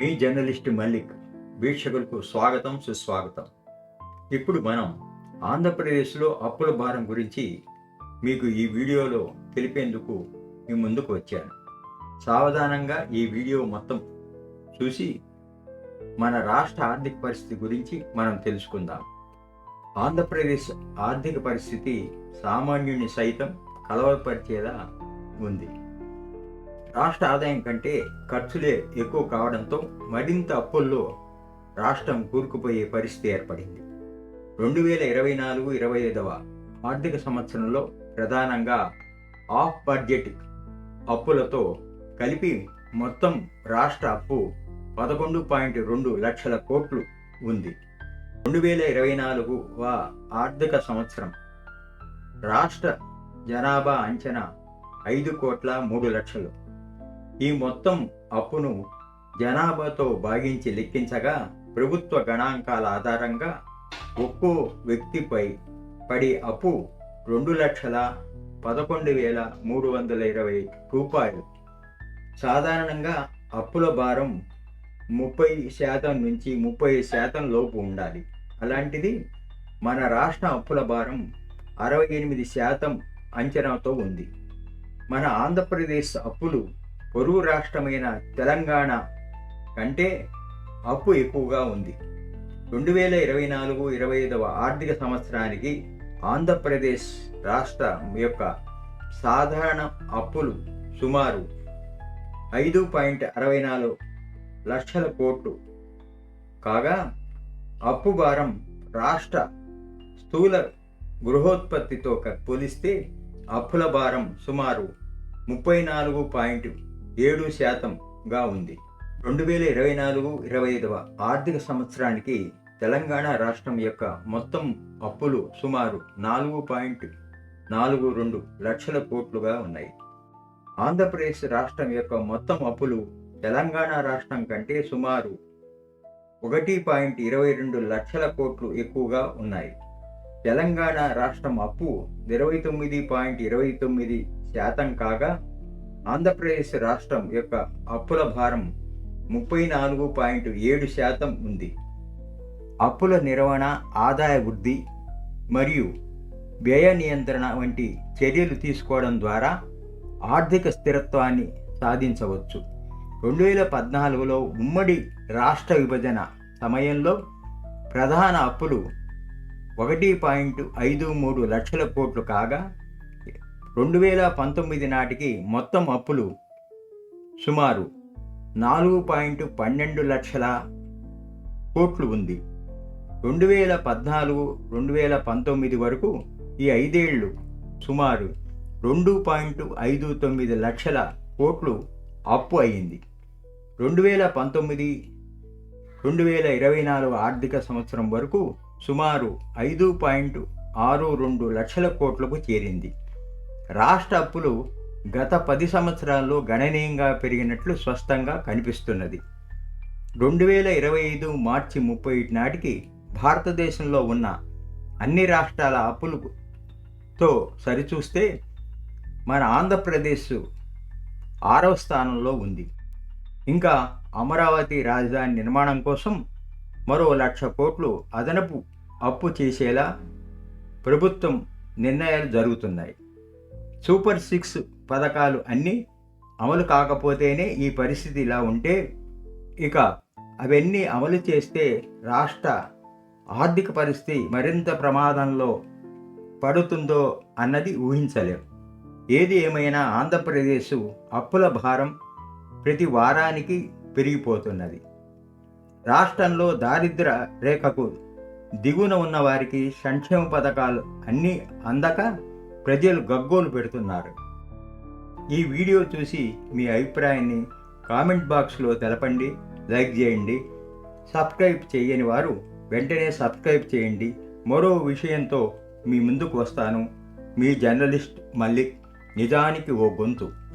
మీ journalist Mallik వీక్షకులకు స్వాగతం సుస్వాగతం. ఇప్పుడు మనం ఆంధ్రప్రదేశ్లో అప్పుల భారం గురించి మీకు ఈ వీడియోలో తెలిపేందుకు మీ ముందుకు వచ్చాను. సావధానంగా ఈ వీడియో మొత్తం చూసి మన రాష్ట్ర ఆర్థిక పరిస్థితి గురించి మనం తెలుసుకుందాం. ఆంధ్రప్రదేశ్ ఆర్థిక పరిస్థితి సామాన్యుని సైతం కలవరపరిచేలా ఉంది. రాష్ట్ర ఆదాయం కంటే ఖర్చులే ఎక్కువ కావడంతో మరింత అప్పుల్లో రాష్ట్రం కూరుకుపోయే పరిస్థితి ఏర్పడింది. రెండు వేల ఇరవై నాలుగు ఇరవై ఐదవ ఆర్థిక సంవత్సరంలో ప్రధానంగా ఆఫ్ బడ్జెట్ అప్పులతో కలిపి మొత్తం రాష్ట్ర అప్పు పదకొండు పాయింట్ రెండు లక్షల కోట్లు ఉంది. రెండు వేల ఇరవై నాలుగు ఆర్థిక సంవత్సరం రాష్ట్ర జనాభా అంచనా ఐదు కోట్ల మూడు లక్షలు. ఈ మొత్తం అప్పును జనాభాతో భాగించి లెక్కించగా ప్రభుత్వ గణాంకాల ఆధారంగా ఒక్కో వ్యక్తిపై పడి అప్పు రెండు లక్షల పదకొండు వేల మూడు వందల ఇరవై రూపాయలు. సాధారణంగా అప్పుల భారం ముప్పై శాతం నుంచి ముప్పై శాతం లోపు ఉండాలి. అలాంటిది మన రాష్ట్ర అప్పుల భారం అరవై ఎనిమిది శాతం అంచనాతో ఉంది. మన ఆంధ్రప్రదేశ్ అప్పులు పొరుగు రాష్ట్రమైన తెలంగాణ కంటే అప్పు ఎక్కువగా ఉంది. రెండు వేల ఇరవై నాలుగు ఇరవై ఐదవ ఆర్థిక సంవత్సరానికి ఆంధ్రప్రదేశ్ రాష్ట్రం యొక్క సాధారణ అప్పులు సుమారు ఐదు పాయింట్ అరవై నాలుగు లక్షల కోట్లు. కాగా అప్పు భారం రాష్ట్ర స్థూల గృహోత్పత్తితో క- పోలిస్తే అప్పుల భారం సుమారు ముప్పై నాలుగు పాయింట్ ఏడు శాతంగా ఉంది. రెండు వేల ఇరవై నాలుగు ఇరవై ఐదవ ఆర్థిక సంవత్సరానికి తెలంగాణ రాష్ట్రం యొక్క మొత్తం అప్పులు సుమారు నాలుగు పాయింట్ నాలుగు రెండు లక్షల కోట్లుగా ఉన్నాయి. ఆంధ్రప్రదేశ్ రాష్ట్రం యొక్క మొత్తం అప్పులు తెలంగాణ రాష్ట్రం కంటే సుమారు ఒకటి పాయింట్ ఇరవై రెండు లక్షల కోట్లు ఎక్కువగా ఉన్నాయి. తెలంగాణ రాష్ట్రం అప్పు ఇరవై తొమ్మిది పాయింట్ ఇరవై తొమ్మిది శాతం కాగా ఆంధ్రప్రదేశ్ రాష్ట్రం యొక్క అప్పుల భారం ముప్పై నాలుగు పాయింట్ ఏడు శాతం ఉంది. అప్పుల నిర్వహణ ఆదాయ వృద్ధి మరియు వ్యయ నియంత్రణ వంటి చర్యలు తీసుకోవడం ద్వారా ఆర్థిక స్థిరత్వాన్ని సాధించవచ్చు. రెండు వేల పద్నాలుగులో ఉమ్మడి రాష్ట్ర విభజన సమయంలో ప్రధాన అప్పులు ఒకటి పాయింట్ ఐదు మూడు లక్షల కోట్లు కాగా రెండు వేల పంతొమ్మిది నాటికి మొత్తం అప్పులు సుమారు నాలుగు పాయింట్ పన్నెండు లక్షల కోట్లు ఉంది. రెండు వేల పద్నాలుగు రెండు వేల పంతొమ్మిది వరకు ఈ ఐదేళ్ళు సుమారు రెండు పాయింట్ ఐదు తొమ్మిది లక్షల కోట్లు అప్పు అయింది రెండు వేల పంతొమ్మిది రెండు వేల ఇరవై నాలుగు ఆర్థిక సంవత్సరం వరకు సుమారు ఐదు పాయింట్ ఆరు రెండు లక్షల కోట్లకు చేరింది. రాష్ట్ర అప్పులు గత పది సంవత్సరాల్లో గణనీయంగా పెరిగినట్లు స్పష్టంగా కనిపిస్తున్నది. రెండు వేల ఇరవై ఐదు మార్చి ముప్పై నాటికి భారతదేశంలో ఉన్న అన్ని రాష్ట్రాల అప్పులతో సరిచూస్తే మన ఆంధ్రప్రదేశ్ ఆరవ స్థానంలో ఉంది. ఇంకా అమరావతి రాజధాని నిర్మాణం కోసం మరో లక్ష కోట్లు అదనపు అప్పు చేసేలా ప్రభుత్వం నిర్ణయాలు జరుగుతున్నాయి. సూపర్ సిక్స్ పథకాలు అన్నీ అమలు కాకపోతేనే ఈ పరిస్థితి ఇలా ఉంటే ఇక అవన్నీ అమలు చేస్తే రాష్ట్ర ఆర్థిక పరిస్థితి మరింత ప్రమాదంలో పడుతుందో అన్నది ఊహించలేం. ఏది ఏమైనా ఆంధ్రప్రదేశ్ అప్పుల భారం ప్రతి వారానికి పెరిగిపోతున్నది. రాష్ట్రంలో దారిద్ర రేఖకు దిగున ఉన్న వారికి సంక్షేమ పథకాలు అన్నీ అందక ప్రజలు గగ్గోలు పెడుతున్నారు. ఈ వీడియో చూసి మీ అభిప్రాయాన్ని కామెంట్ బాక్స్లో తెలపండి లైక్ చేయండి సబ్స్క్రైబ్ చేయని వారు వెంటనే సబ్స్క్రైబ్ చేయండి. మరో విషయంతో మీ ముందుకు వస్తాను. మీ జర్నలిస్ట్ మల్లిక్. నిజానికి ఓ గొంతు.